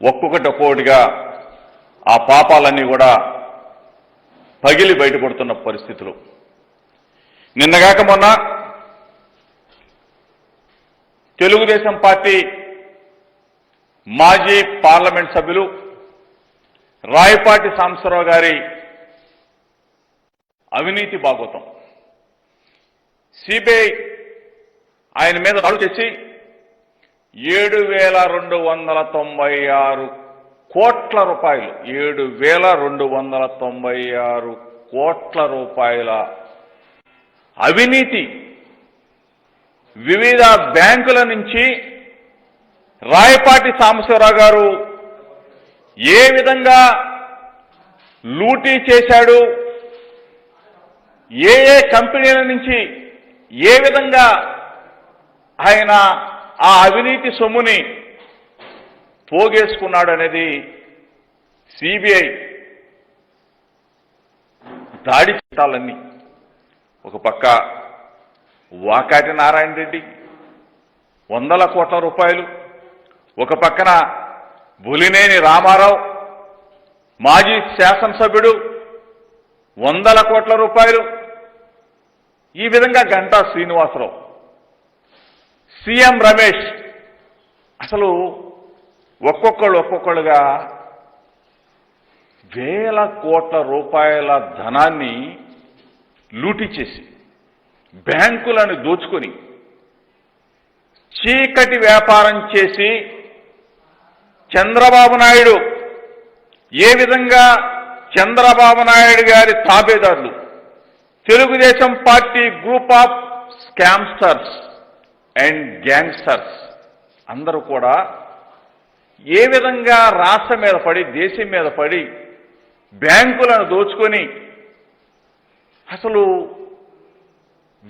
ఒక్కొక్కటి ఒక్కొక్కటిగా ఆ పాపాలన్నీ కూడా పగిలి బయటపడుతున్న పరిస్థితులు. నిన్నగాక మొన్న తెలుగుదేశం పార్టీ మాజీ పార్లమెంట్ సభ్యులు రాయపాటి సాంబశివరావు గారి అవినీతి భాగవతం సిబిఐ ఆయన మీద దాడులు చేసి ఏడు వేల రెండు వందల తొంభై ఆరు కోట్ల రూపాయలు. ఏడు వేల రెండు వందల తొంభై ఆరు కోట్ల రూపాయల అవినీతి వివిధ బ్యాంకుల నుంచి రాయపాటి సాంబశివరావు గారు ఏ విధంగా లూటీ చేశాడు ఏ ఏ కంపెనీల నుంచి ఏ విధంగా ఆయన ఆ అవినీతి సొమ్ముని పోగేసుకున్నాడు అనేది సిబిఐ దాడి చట్టాలన్నీ. ఒక పక్క వాకాటి నారాయణ రెడ్డి వందల కోట్ల రూపాయలు ఒక పక్కన బులినేని రామారావు మాజీ శాసనసభ్యుడు వందల కోట్ల రూపాయలు ఈ విధంగా గంటా శ్రీనివాసరావు. సీఎం రమేష్ అసలు ఒక్కొక్కళ్ళు ఒక్కొక్కళ్ళుగా వేల కోట్ల రూపాయల ధనాన్ని లూటీ చేసి బ్యాంకులను దోచుకొని చీకటి వ్యాపారం చేసి చంద్రబాబు నాయుడు ఏ విధంగా చంద్రబాబు నాయుడు గారి తాబేదారులు? Telugu Desam party group of scamsters. And gangsters. అందరూ కూడా ఏ విధంగా రాష్ట్రం మీద పడి దేశం మీద పడి బ్యాంకులను దోచుకొని అసలు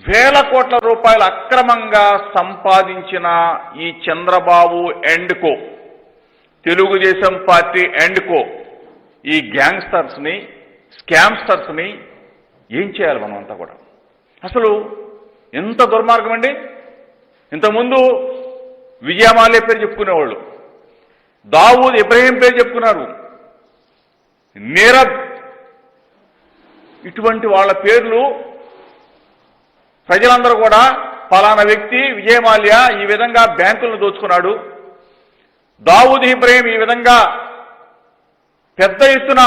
వేల కోట్ల రూపాయలు అక్రమంగా సంపాదించిన ఈ Chandrababu and co Telugu Desam party and co ఈ గ్యాంగ్స్టర్స్ని స్కామ్స్టర్స్ని ఏం చేయాలి మనం అంతా కూడా? అసలు ఎంత దుర్మార్గం అండి? ఇంతకుముందు విజయమాల్య పేరు చెప్పుకునేవాళ్ళు. దావూద్ ఇబ్రహీం పేరు చెప్పుకున్నారు. నీరబ్ ఇటువంటి వాళ్ళ పేర్లు ప్రజలందరూ కూడా ఫలానా వ్యక్తి విజయమాల్య ఈ విధంగా బ్యాంకులను దోచుకున్నాడు. దావూద్ ఇబ్రహీం ఈ విధంగా పెద్ద ఎత్తున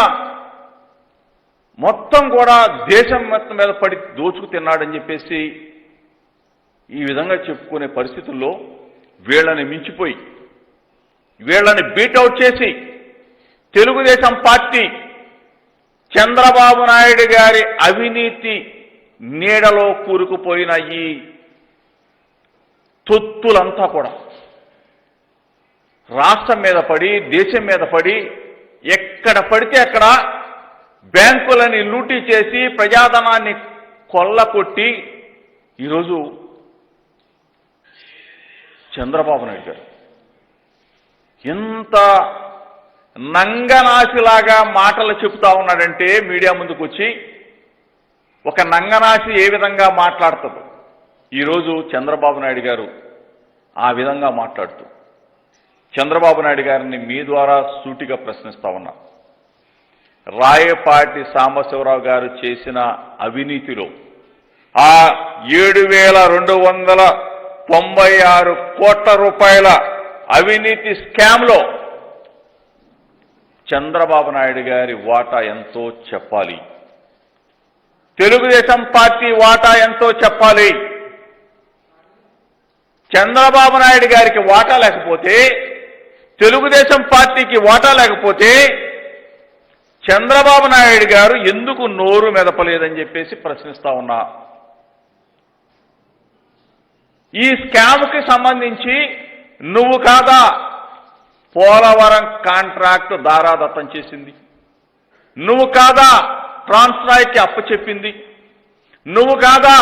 మొత్తం కూడా దేశం మొత్తం మీద పడి దోచుకు తిన్నాడని చెప్పేసి ఈ విధంగా చెప్పుకునే పరిస్థితుల్లో వీళ్ళని మించిపోయి వీళ్ళని బీటౌట్ చేసి తెలుగుదేశం పార్టీ చంద్రబాబు నాయుడు గారి అవినీతి నీడలో కూరుకుపోయిన ఈ తొత్తులంతా కూడా రాష్ట్రం మీద పడి దేశం మీద పడి ఎక్కడ పడితే అక్కడ బ్యాంకులని లూటీ చేసి ప్రజాధనాన్ని కొల్లకొట్టి ఈరోజు చంద్రబాబు నాయుడు గారు. ఇంత నంగనాశిలాగా మాటలు చెప్తా ఉన్నాడంటే మీడియా ముందుకు వచ్చి ఒక నంగనాశి ఏ విధంగా మాట్లాడుతుందో? ఈరోజు చంద్రబాబు నాయుడు గారు ఆ విధంగా మాట్లాడుతూ చంద్రబాబు నాయుడు గారిని మీ ద్వారా సూటిగా ప్రశ్నిస్తా ఉన్నా. రాయపాటి సాంబశివరావు గారు చేసిన అవినీతిలో ఆ ఏడు వేల రెండు వందల తొంభై ఆరు కోట్ల రూపాయల అవినీతి స్కామ్లో చంద్రబాబు నాయుడు గారి వాటా ఎంతో చెప్పాలి. తెలుగుదేశం పార్టీ వాటా ఎంతో చెప్పాలి. చంద్రబాబు నాయుడు గారికి వాటా లేకపోతే తెలుగుదేశం పార్టీకి వాటా లేకపోతే చంద్రబాబు నాయుడు గారు ఎందుకు నోరు మెదపలేదని చెప్పేసి ప్రశ్నిస్తా ఉన్నా. ఈ స్కామ్కి సంబంధించి నువ్వు కాదా పోలవరం కాంట్రాక్ట్ దారాదత్తం చేసింది. నువ్వు కాదా ట్రాన్స్రాయ్కి అప్పచెప్పింది. నువ్వు కాదా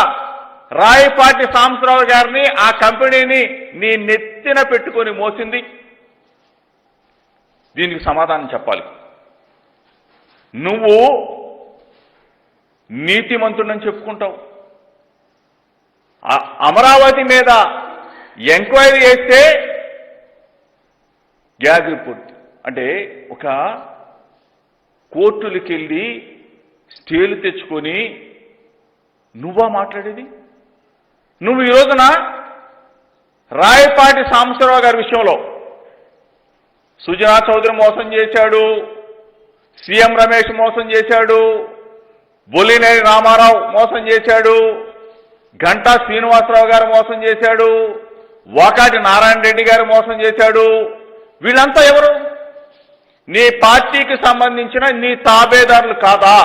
రాయపాటి సాంబశ్రావు గారిని ఆ కంపెనీని నీ నెత్తిన పెట్టుకొని మోసింది. దీనికి సమాధానం చెప్పాలి. నువ్వు నీతిమంతుడని చెప్పుకుంటావు. అమరావతి మీద ఎంక్వైరీ చేస్తే గ్యాస్ రిపోర్ట్ అంటే ఒక కోర్టులకి వెళ్ళి స్టేలు తెచ్చుకొని నువ్వా మాట్లాడేది? నువ్వు ఈ రోజున రాయపాటి సాంబశివరావు గారి విషయంలో సుజనా చౌదరి మోసం చేశాడు సీఎం రమేష్ మోసం చేశాడు బొల్లినేని రామారావు మోసం చేశాడు గంటా శ్రీనివాసరావు గారు మోసం చేశాడు వాకాటి నారాయణ రెడ్డి గారు మోసం చేశాడు. వీళ్ళంతా ఎవరు? నీ పార్టీకి సంబంధించిన నీ తాబేదారులు కాదా?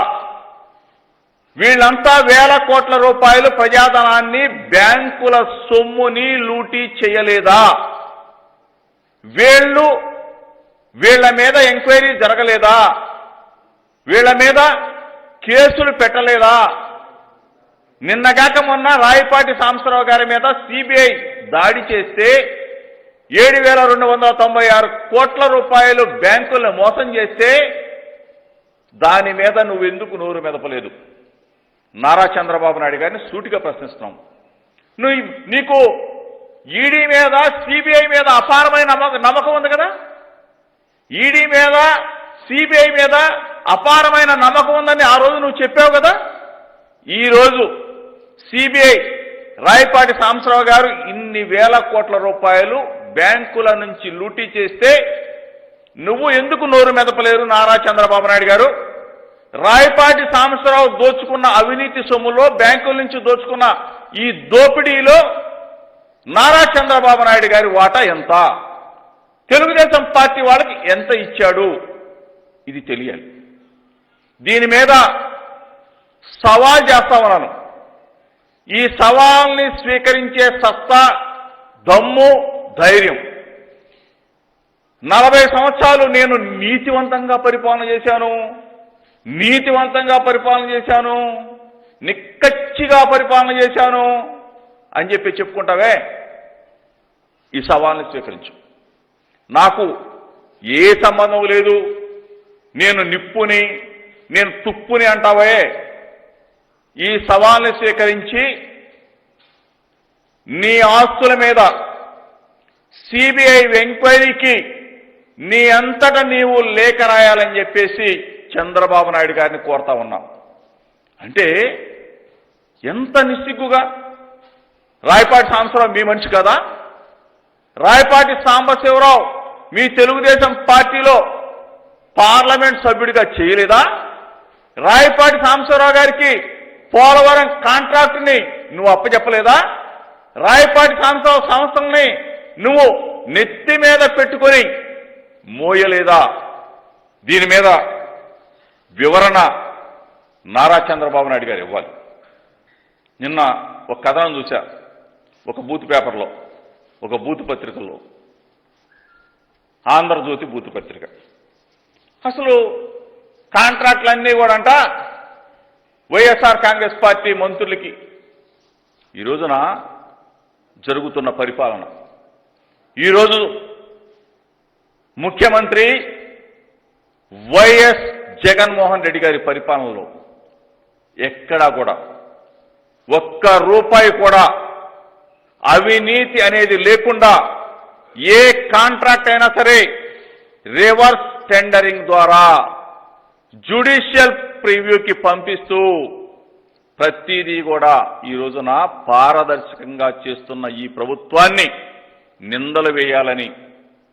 వీళ్ళంతా వేల కోట్ల రూపాయలు ప్రజాధనాన్ని బ్యాంకుల సొమ్ముని లూటీ చేయలేదా? వీళ్ళు వీళ్ళ మీద ఎంక్వైరీ జరగలేదా? వీళ్ళ మీద కేసులు పెట్టలేదా? నిన్నగాక మొన్న రాయపాటి సాంబశ్వరరావు గారి మీద సిబిఐ దాడి చేస్తే ఏడు వేల రెండు వందల తొంభై ఆరు కోట్ల రూపాయలు బ్యాంకులను మోసం చేస్తే దాని మీద నువ్వెందుకు నోరు మెదపలేదు? నారా చంద్రబాబు నాయుడు గారిని సూటిగా ప్రశ్నిస్తున్నాం. నువ్వు నీకు ఈడీ మీద సిబిఐ మీద అపారమైన నమ్మకం నమ్మకం ఉంది కదా? ఈడీ మీద సిబిఐ మీద అపారమైన నమ్మకం ఉందని ఆ రోజు నువ్వు చెప్పావు కదా? ఈరోజు సిబిఐ రాయపాటి సాంబశ్రావు గారు ఇన్ని వేల కోట్ల రూపాయలు బ్యాంకుల నుంచి లూటీ చేస్తే నువ్వు ఎందుకు నోరు మెదపలేరు నారా చంద్రబాబు నాయుడు గారు? రాయపాటి సాంబశ్రావు దోచుకున్న అవినీతి సొమ్ములో బ్యాంకుల నుంచి దోచుకున్న ఈ దోపిడీలో నారా చంద్రబాబు నాయుడు గారి వాటా ఎంత? తెలుగుదేశం పార్టీ వాళ్ళకి ఎంత ఇచ్చాడు? ఇది తెలియాలి. దీని మీద సవాల్ చేస్తా ఉన్నాను. ఈ సవాల్ని స్వీకరించే సత్తా దమ్ము ధైర్యం. నలభై సంవత్సరాలు నేను నీతివంతంగా పరిపాలన చేశాను. నీతివంతంగా పరిపాలన చేశాను. నిక్కచ్చిగా పరిపాలన చేశాను. అని చెప్పి చెప్పుకుంటావే? ఈ సవాల్ని స్వీకరించు. నాకు ఏ సంబంధం లేదు. నేను నిప్పుని నేను తుప్పుని అంటావే? ఈ సవాల్ని స్వీకరించి నీ ఆస్తుల మీద సిబిఐ ఎంక్వైరీకి నీ అంతటా నీవు లేఖ రాయాలని చెప్పేసి చంద్రబాబు నాయుడు గారిని కోరుతా ఉన్నాం. అంటే ఎంత నిస్సిగ్గుగా? రాయపాటి సాంబశివరావు మీ మనిషి కదా? రాయపాటి సాంబశివరావు మీ తెలుగుదేశం పార్టీలో పార్లమెంట్ సభ్యుడిగా చేయలేదా? రాయపాటి సాంబశివరావు గారికి పోలవరం కాంట్రాక్టుని నువ్వు అప్పచెప్పలేదా? రాయపాటి సాంబశివరావు సంస్థల్ని నువ్వు నెత్తి మీద పెట్టుకొని మోయలేదా? దీని మీద వివరణ నారా చంద్రబాబు నాయుడు గారు ఇవ్వాలి. నిన్న ఒక కథనం చూశా. ఒక బూత్ పేపర్లో ఒక బూత్ పత్రికల్లో. ఆంధ్రజ్యోతి బూత్ పత్రిక. అసలు కాంట్రాక్ట్లన్నీ కూడా అంట వైఎస్ఆర్ కాంగ్రెస్ పార్టీ మంత్రులకి ఈ రోజున జరుగుతున్న పరిపాలన. ఈరోజు ముఖ్యమంత్రి వైఎస్ జగన్మోహన్ రెడ్డి గారి పరిపాలనలో ఎక్కడా కూడా ఒక్క రూపాయి కూడా అవినీతి అనేది లేకుండా ఏ కాంట్రాక్ట్ అయినా సరే రివర్స్ టెండరింగ్ ద్వారా జ్యుడిషియల్ ప్రివ్యూకి పంపిస్తూ ప్రతిదీ కూడా ఈ రోజున పారదర్శకంగా చేస్తున్న ఈ ప్రభుత్వాన్ని నిందలు వేయాలని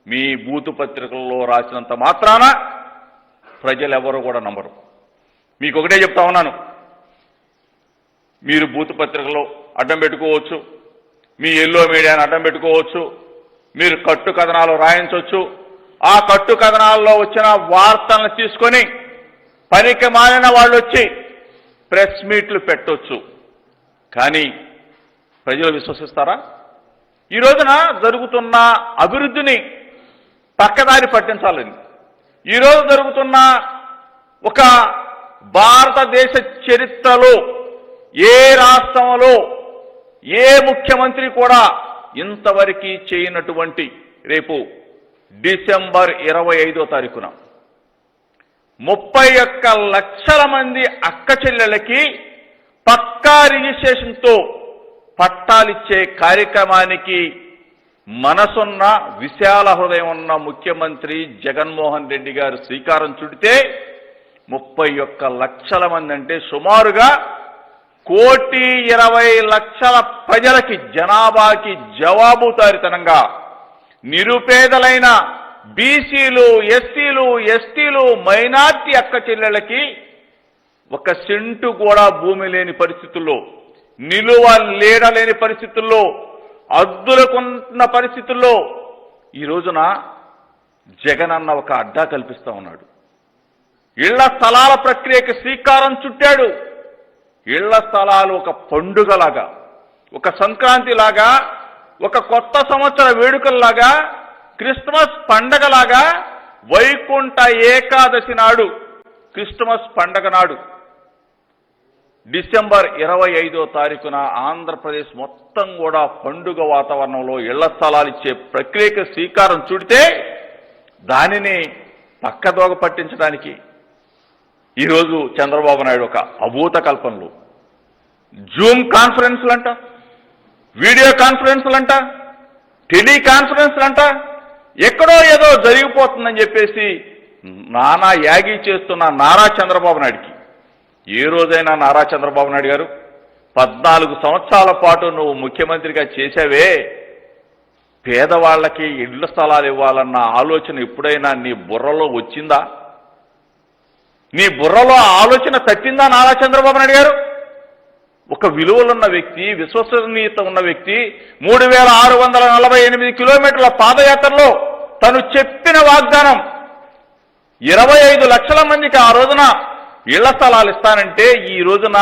మీ బూతు పత్రికల్లో రాసినంత మాత్రాన ప్రజలెవరూ కూడా నమ్మరు. మీకు ఒకటే చెప్తా ఉన్నాను. మీరు బూతు పత్రికలో అడ్డం పెట్టుకోవచ్చు. మీ ఎల్లో మీడియాని అడ్డం పెట్టుకోవచ్చు. మీరు కట్టు కథనాలు రాయించవచ్చు. ఆ కట్టు కథనాల్లో వచ్చిన వార్తలను తీసుకొని పనికి మాలిన వాళ్ళు వచ్చి ప్రెస్ మీట్లు పెట్టొచ్చు. కానీ ప్రజలు విశ్వసిస్తారా? ఈ రోజున జరుగుతున్న అభివృద్ధిని పక్కదారి పట్టించాలని ఈరోజు జరుగుతున్న ఒక భారతదేశ చరిత్రలో ఏ రాష్ట్రంలో ఏ ముఖ్యమంత్రి కూడా ఇంతవరకు చేయనటువంటి రేపు డిసెంబర్ ఇరవై ఐదో తారీఖున. ముప్పై ఒక్క లక్షల మంది అక్క చెల్లెలకి పక్కా రిజిస్ట్రేషన్తో పట్టాలిచ్చే కార్యక్రమానికి మనసున్న విశాల హృదయం ఉన్న ముఖ్యమంత్రి జగన్మోహన్ రెడ్డి గారు శ్రీకారం చుడితే ముప్పై ఒక్క లక్షల మంది అంటే సుమారుగా కోటి ఇరవై లక్షల ప్రజలకి జనాభాకి జవాబుదారితనంగా నిరుపేదలైన బీసీలు ఎస్సీలు ఎస్టీలు మైనార్టీ అక్క చెల్లెళ్ళకి ఒక సెంటు కూడా భూమి లేని పరిస్థితుల్లో నిలువ లేడలేని పరిస్థితుల్లో అద్దులకున్న పరిస్థితుల్లో ఈ రోజున జగన్ అన్న ఒక అడ్డా కల్పిస్తూ ఉన్నాడు. ఇళ్ళ స్థలాల ప్రక్రియకి శ్రీకారం చుట్టాడు. ఇళ్ళ స్థలాలు ఒక పండుగలాగా ఒక సంక్రాంతి లాగా ఒక కొత్త సంవత్సర వేడుకల్లాగా క్రిస్మస్ పండగలాగా వైకుంఠ ఏకాదశి నాడు క్రిస్మస్ పండగ నాడు డిసెంబర్ ఇరవై ఐదో తారీఖున ఆంధ్రప్రదేశ్ మొత్తం కూడా పండుగ వాతావరణంలో ఇళ్ళ స్థలాలు ఇచ్చే ప్రక్రియకు శ్రీకారం చుడితే దానిని పక్కదోగ పట్టించడానికి ఈరోజు చంద్రబాబు నాయుడు ఒక అభూత కల్పనలు. జూమ్ కాన్ఫరెన్స్లంట వీడియో కాన్ఫరెన్స్లంట టెలి కాన్ఫరెన్స్లంట ఎక్కడో ఏదో జరిగిపోతుందని చెప్పేసి నానా యాగి చేస్తున్న నారా చంద్రబాబు నాయుడికి. ఏ రోజైనా నారా చంద్రబాబు నాయుడు గారు పద్నాలుగు సంవత్సరాల పాటు నువ్వు ముఖ్యమంత్రిగా చేశావే. పేదవాళ్ళకి ఇళ్ళ స్థలాలు ఇవ్వాలన్న ఆలోచన ఎప్పుడైనా నీ బుర్రలో వచ్చిందా? నీ బుర్రలో ఆలోచన తట్టిందా నారా చంద్రబాబు నాయుడు గారు? ఒక విలువలున్న వ్యక్తి విశ్వసనీయత ఉన్న వ్యక్తి మూడు వేల ఆరు వందల నలభై ఎనిమిది కిలోమీటర్ల పాదయాత్రలో తను చెప్పిన వాగ్దానం ఇరవై ఐదు లక్షల మందికి ఆ రోజున ఇళ్ళ స్థలాలు ఇస్తానంటే ఈ రోజున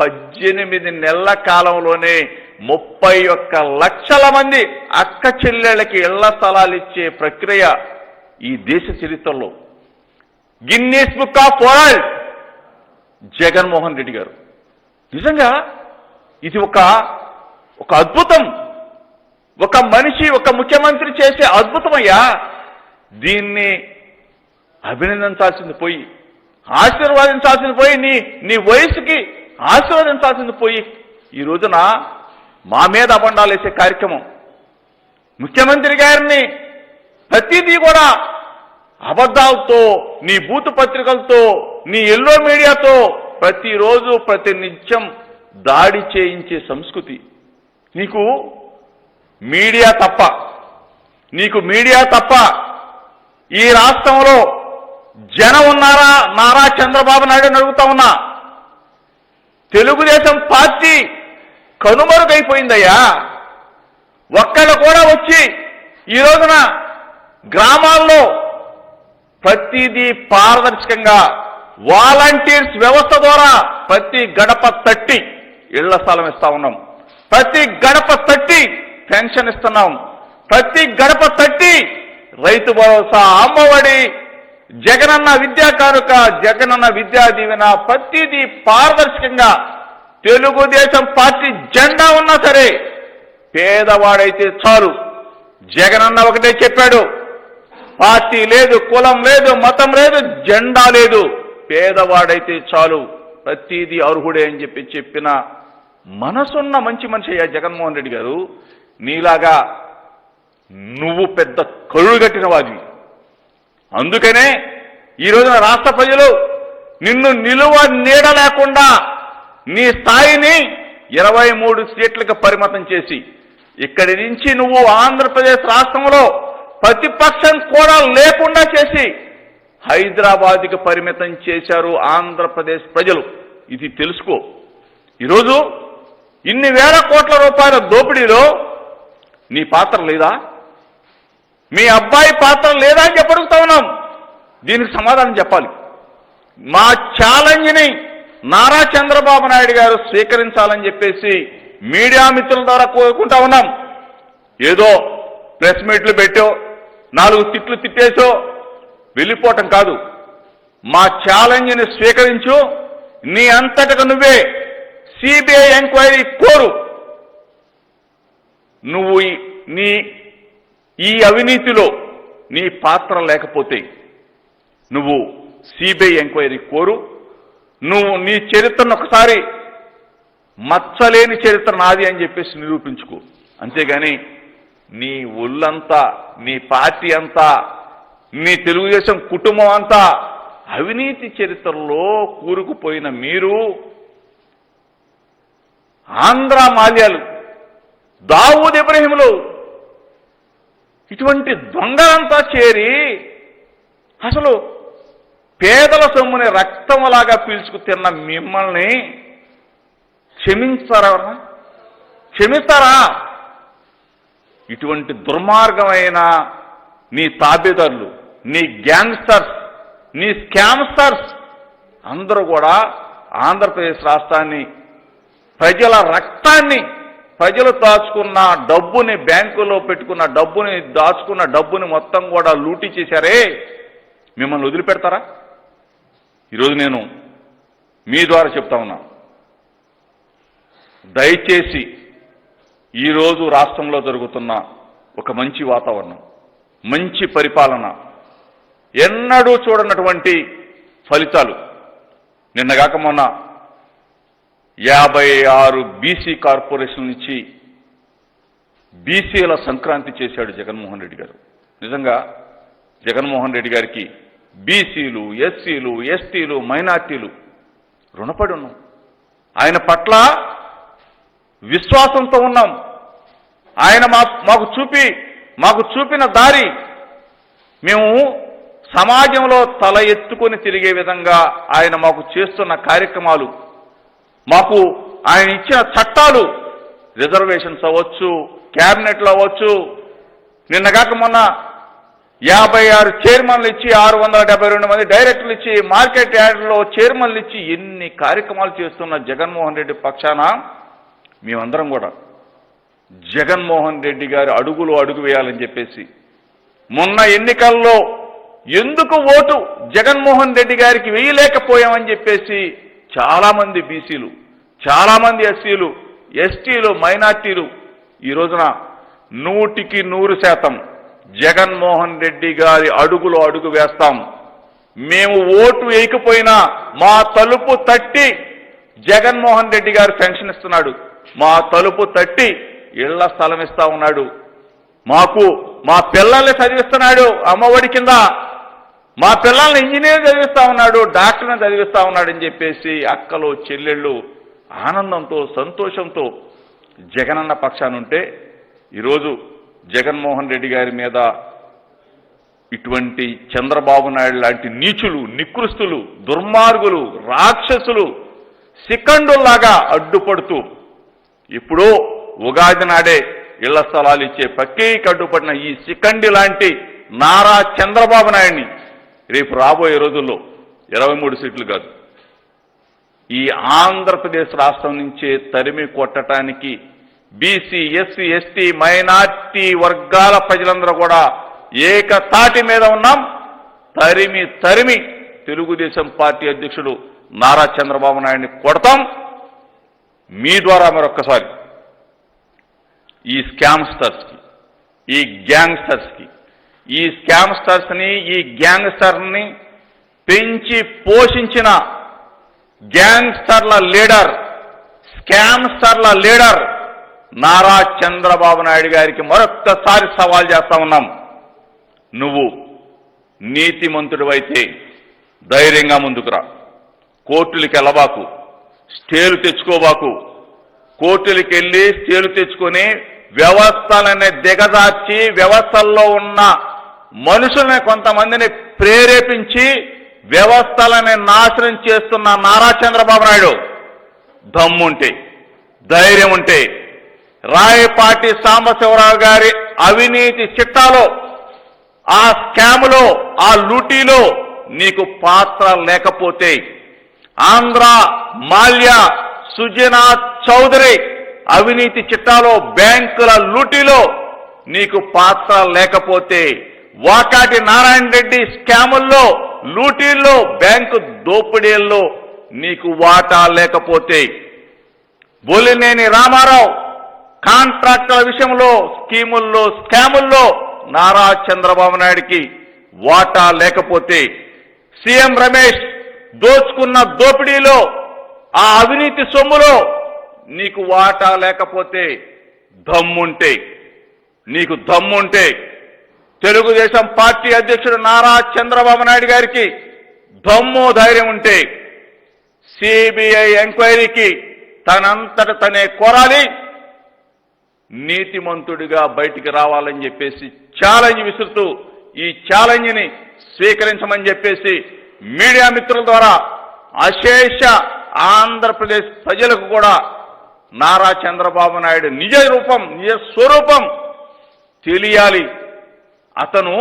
పద్దెనిమిది నెలల కాలంలోనే ముప్పై ఒక్క లక్షల మంది అక్క చెల్లెళ్ళకి ఇళ్ళ స్థలాలు ఇచ్చే ప్రక్రియ ఈ దేశ చరిత్రలో. Guinness Book of World Jaganmohan Reddy గారు. నిజంగా ఇది ఒక ఒక అద్భుతం. ఒక మనిషి ఒక ముఖ్యమంత్రి చేసే అద్భుతమయ్యా. దీన్ని అభినందించాల్సింది పోయి ఆశీర్వాదించాల్సింది పోయి నీ నీ వయసుకి ఆశీర్వదించాల్సింది పోయి ఈ రోజున మా మీద అబండాలు వేసే కార్యక్రమం. ముఖ్యమంత్రి గారిని ప్రతిదీ కూడా అబద్ధాలతో నీ బూతు పత్రికలతో నీ ఎల్లో మీడియాతో ప్రతిరోజు ప్రతి నిత్యం దాడి చేయించే సంస్కృతి. నీకు మీడియా తప్ప నీకు మీడియా తప్ప ఈ రాష్ట్రంలో జనం ఉన్నారా? నారా చంద్రబాబు నాయుడు అడుగుతా ఉన్నా. తెలుగుదేశం పార్టీ కనుమరుగైపోయిందయ్యా. ఒక్కళ్ళు కూడా వచ్చి ఈ రోజున గ్రామాల్లో ప్రతిదీ పారదర్శకంగా వాలంటీర్స్ వ్యవస్థ ద్వారా ప్రతి గడప తట్టి ఇళ్ళ స్థలం ఇస్తా ఉన్నాం. ప్రతి గడప తట్టి పెన్షన్ ఇస్తున్నాం. ప్రతి గడప తట్టి రైతు భరోసా అమ్మఒడి జగనన్న విద్యా కానుక జగనన్న విద్యా దీవెన ప్రతిదీ పారదర్శకంగా తెలుగుదేశం పార్టీ జెండా ఉన్నా సరే పేదవాడైతే చాలు. జగనన్న ఒకటే చెప్పాడు పార్టీ లేదు కులం లేదు మతం లేదు జెండా లేదు. పేదవాడైతే చాలు ప్రతిదీ అర్హుడే అని చెప్పి చెప్పిన మనసున్న మంచి మనిషి అయ్యా జగన్మోహన్ రెడ్డి గారు నీలాగా నువ్వు పెద్ద కరుడుగట్టిన వాడివి. అందుకనే ఈ రోజున రాష్ట్ర ప్రజలు నిన్ను నిలువ నీడ లేకుండా నీ స్థాయిని ఇరవై మూడు సీట్లకు పరిమితం చేసి ఇక్కడి నుంచి నువ్వు ఆంధ్రప్రదేశ్ రాష్ట్రంలో ప్రతిపక్షం కూడా లేకుండా చేసి హైదరాబాద్కి పరిమితం చేశారు ఆంధ్రప్రదేశ్ ప్రజలు. ఇది తెలుసుకో. ఈరోజు ఇన్ని వేల కోట్ల రూపాయల దోపిడీలో నీ పాత్ర లేదా? మీ అబ్బాయి పాత్ర లేదా అని చెప్పడుగుతా ఉన్నాం. దీనికి సమాధానం చెప్పాలి. మా ఛాలెంజ్ని నారా చంద్రబాబు నాయుడు గారు స్వీకరించాలని చెప్పేసి మీడియా మిత్రుల ద్వారా కోరుకుంటా ఉన్నాం. ఏదో ప్రెస్ మీట్లు పెట్టో నాలుగు తిట్లు తిట్టేసో వెళ్ళిపోవటం కాదు. మా ఛాలెంజ్ని స్వీకరించు. నీ అంతటగా నువ్వే సిబిఐ ఎంక్వైరీ కోరు. నువ్వు నీ ఈ అవినీతిలో నీ పాత్ర లేకపోతే నువ్వు సిబిఐ ఎంక్వైరీ కోరు. నువ్వు నీ చరిత్రను ఒకసారి మచ్చలేని చరిత్ర నాది అని చెప్పేసి నిరూపించుకో. అంతేగాని నీ ఒళ్ళంతా నీ పార్టీ అంతా మీ తెలుగుదేశం కుటుంబం అంతా అవినీతి చరిత్రలో కూరుకుపోయిన మీరు ఆంధ్ర మాల్యాలు దావూద్ ఇబ్రహీములు ఇటువంటి దొంగలంతా చేరి అసలు పేదల సొమ్ముని రక్తంలాగా పీల్చుకు తిన్న మిమ్మల్ని క్షమించారా ఎవరన్నా? క్షమిస్తారా ఇటువంటి దుర్మార్గమైన నీ తాబేదారులు నీ గ్యాంగ్స్టర్స్ నీ స్కామ్స్టర్స్ అందరూ కూడా ఆంధ్రప్రదేశ్ రాష్ట్రాన్ని ప్రజల రక్తాన్ని ప్రజలు దాచుకున్న డబ్బుని బ్యాంకులో పెట్టుకున్న డబ్బుని దాచుకున్న డబ్బుని మొత్తం కూడా లూటీ చేశారే. మిమ్మల్ని వదిలిపెడతారా? ఈరోజు నేను మీ ద్వారా చెప్తా ఉన్నా. దయచేసి ఈరోజు రాష్ట్రంలో జరుగుతున్న ఒక మంచి వాతావరణం మంచి పరిపాలన ఎన్నడూ చూడనటువంటి ఫలితాలు. నిన్నగాక మొన్న యాభై ఆరు బీసీ కార్పొరేషన్ నుంచి బీసీల సంక్రాంతి చేశాడు జగన్మోహన్ రెడ్డి గారు. నిజంగా జగన్మోహన్ రెడ్డి గారికి బీసీలు ఎస్సీలు ఎస్టీలు మైనార్టీలు రుణపడి ఉన్నాం. ఆయన పట్ల విశ్వాసంతో ఉన్నాం. ఆయన మా మాకు చూపి మాకు చూపిన దారి మేము సమాజంలో తల ఎత్తుకొని తిరిగే విధంగా ఆయన మాకు చేస్తున్న కార్యక్రమాలు మాకు ఆయన ఇచ్చిన చట్టాలు రిజర్వేషన్స్ అవ్వచ్చు క్యాబినెట్లు అవ్వచ్చు. నిన్నగాక మొన్న యాభై ఆరు చైర్మన్లు ఇచ్చి ఆరు వందల డెబ్బై రెండు మంది డైరెక్టర్లు ఇచ్చి మార్కెట్ యార్డ్లో చైర్మన్లు ఇచ్చి ఎన్ని కార్యక్రమాలు చేస్తున్న జగన్మోహన్ రెడ్డి పక్షాన మేమందరం కూడా జగన్మోహన్ రెడ్డి గారి అడుగులు అడుగు వేయాలని చెప్పేసి మొన్న ఎన్నికల్లో ఎందుకు ఓటు జగన్మోహన్ రెడ్డి గారికి వేయలేకపోయామని చెప్పేసి చాలా మంది బీసీలు చాలా మంది ఎస్సీలు ఎస్టీలు మైనార్టీలు ఈ రోజున నూటికి నూరు శాతం జగన్మోహన్ రెడ్డి గారి అడుగులో అడుగు వేస్తాం. మేము ఓటు వేయకపోయినా మా తలుపు తట్టి జగన్మోహన్ రెడ్డి గారు పెన్షన్ ఇస్తున్నాడు. మా తలుపు తట్టి ఇళ్ళ స్థలం ఇస్తా ఉన్నాడు. మాకు మా పిల్లల్ని చదివిస్తున్నాడు అమ్మఒడి కింద. మా పిల్లల్ని ఇంజనీర్ చదివిస్తా ఉన్నాడు డాక్టర్ని చదివిస్తా ఉన్నాడని చెప్పేసి అక్కలు చెల్లెళ్ళు ఆనందంతో సంతోషంతో జగనన్న పక్షానుంటే ఈరోజు జగన్మోహన్ రెడ్డి గారి మీద ఇటువంటి చంద్రబాబు నాయుడు లాంటి నీచులు నికృస్తులు దుర్మార్గులు రాక్షసులు సికండుల్లాగా అడ్డుపడుతూ ఇప్పుడు ఉగాది నాడే ఇళ్ళ స్థలాలు ఇచ్చే పక్కేకి అడ్డుపడిన ఈ సికండి లాంటి నారా చంద్రబాబు నాయుడిని రేపు రాబోయే రోజుల్లో ఇరవై మూడు సీట్లు కాదు. ఈ ఆంధ్రప్రదేశ్ రాష్ట్రం నుంచే తరిమి కొట్టడానికి బీసీ ఎస్సీ ఎస్టీ మైనార్టీ వర్గాల ప్రజలందరూ కూడా ఏకతాటి మీద ఉన్నాం. తరిమి తరిమి తెలుగుదేశం పార్టీ అధ్యక్షుడు నారా చంద్రబాబు నాయుడిని కొడతాం. మీ ద్వారా మరొక్కసారి ఈ స్కామ్స్టర్స్కి ఈ గ్యాంగ్స్టర్స్కి ఈ స్కామ్స్టర్స్ని ఈ గ్యాంగ్స్టర్ని పెంచి పోషించిన గ్యాంగ్స్టర్ల లీడర్ స్కామ్స్టర్ల లీడర్ నారా చంద్రబాబు నాయుడు గారికి మరొక్కసారి సవాల్ చేస్తా ఉన్నాం. నువ్వు నీతిమంతుడివైతే ధైర్యంగా ముందుకురా కోర్టులకి వెళ్ళబాకు స్టేలు తెచ్చుకోబాకు. కోర్టులకి వెళ్ళి స్టేలు తెచ్చుకొని వ్యవస్థలనే దిగజార్చి వ్యవస్థల్లో ఉన్న మనుషుల్ని కొంతమందిని ప్రేరేపించి వ్యవస్థలని నాశనం చేస్తున్న నారా చంద్రబాబు నాయుడు. దమ్ముంటే ధైర్యం ఉంటే రాయపాటి సాంబశివరావు గారి అవినీతి చిట్టాలో ఆ స్కాములో ఆ లూటీలో నీకు పాత్ర లేకపోతే ఆంధ్ర మాల్య సుజనాథ్ చౌదరి అవినీతి చిట్టాలో బ్యాంకుల లూటీలో నీకు పాత్ర లేకపోతే వాకాటి నారాయణ రెడ్డి స్కాముల్లో లూటీల్లో బ్యాంకు దోపిడీల్లో నీకు వాటా లేకపోతే. బోలినేని రామారావు కాంట్రాక్టుల విషయంలో స్కీముల్లో స్కాముల్లో నారా చంద్రబాబు నాయుడికి వాటా లేకపోతే. సీఎం రమేష్ దోచుకున్న దోపిడీలో ఆ అవినీతి సొమ్ములో నీకు వాటా లేకపోతే. దమ్ముంటే నీకు దమ్ముంటే తెలుగుదేశం పార్టీ అధ్యక్షుడు నారా చంద్రబాబు నాయుడు గారికి దమ్ము ధైర్యం ఉంటే సిబిఐ ఎంక్వైరీకి తనంతట తనే కోరాలి. నీతిమంతుడిగా బయటికి రావాలని చెప్పేసి ఛాలెంజ్ విసురుతూ ఈ ఛాలెంజ్ని స్వీకరించమని చెప్పేసి మీడియా మిత్రుల ద్వారా అశేష ఆంధ్రప్రదేశ్ ప్రజలకు కూడా నారా చంద్రబాబు నాయుడు నిజ రూపం నిజ స్వరూపం తెలియాలి. అతను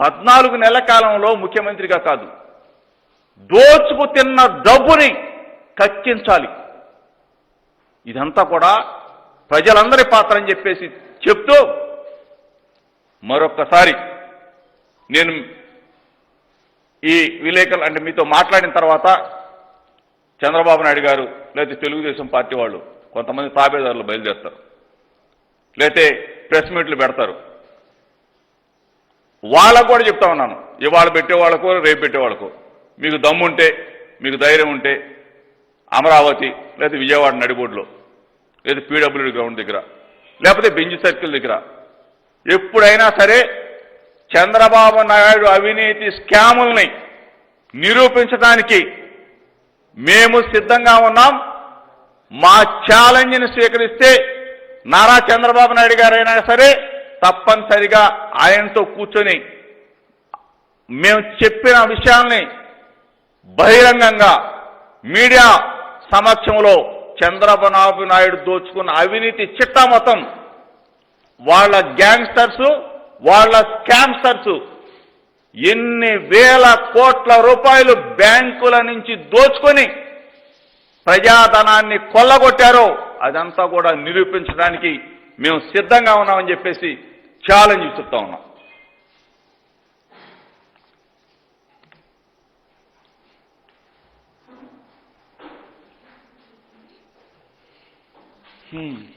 పద్నాలుగు నెలల కాలంలో ముఖ్యమంత్రిగా కాదు. దోచుకు తిన్న డబ్బుని కక్కించాలి. ఇదంతా కూడా ప్రజలందరి పాత్ర అని చెప్పేసి చెప్తూ మరొక్కసారి నేను ఈ విలేకరులు అంటే మీతో మాట్లాడిన తర్వాత చంద్రబాబు నాయుడు గారు లేకపోతే తెలుగుదేశం పార్టీ వాళ్ళు కొంతమంది తాబేదారులు బయలుదేరుతారు. లేకపోతే ప్రెస్ మీట్లు పెడతారు. వాళ్ళకు కూడా చెప్తా ఉన్నాను. ఇవాళ పెట్టే వాళ్ళకు రేపు పెట్టే వాళ్ళకు మీకు దమ్ముంటే మీకు ధైర్యం ఉంటే అమరావతి లేదా విజయవాడ నడిబోడ్లో లేదా పీడబ్ల్యూడి గ్రౌండ్ దగ్గర లేకపోతే బెంజ్ సర్కిల్ దగ్గర. ఎప్పుడైనా సరే చంద్రబాబు నాయుడు అవినీతి స్కాముల్ని నిరూపించడానికి మేము సిద్ధంగా ఉన్నాం. మా ఛాలెంజ్ని స్వీకరిస్తే నారా చంద్రబాబు నాయుడు గారైనా సరే తప్పనిసరిగా ఆయనతో కూర్చొని మేము చెప్పిన విషయాల్ని బహిరంగంగా మీడియా సమక్షంలో చంద్రబాబు నాయుడు దోచుకున్న అవినీతి చిట్టా మొత్తం వాళ్ళ గ్యాంగ్స్టర్స్ వాళ్ళ స్కామ్స్టర్స్ ఎన్ని వేల కోట్ల రూపాయలు బ్యాంకుల నుంచి దోచుకొని ప్రజాధనాన్ని కొల్లగొట్టారో అదంతా కూడా నిరూపించడానికి మేము సిద్ధంగా ఉన్నామని చెప్పేసి ఛాలెంజ్ చెప్తా ఉన్నాం Hmm.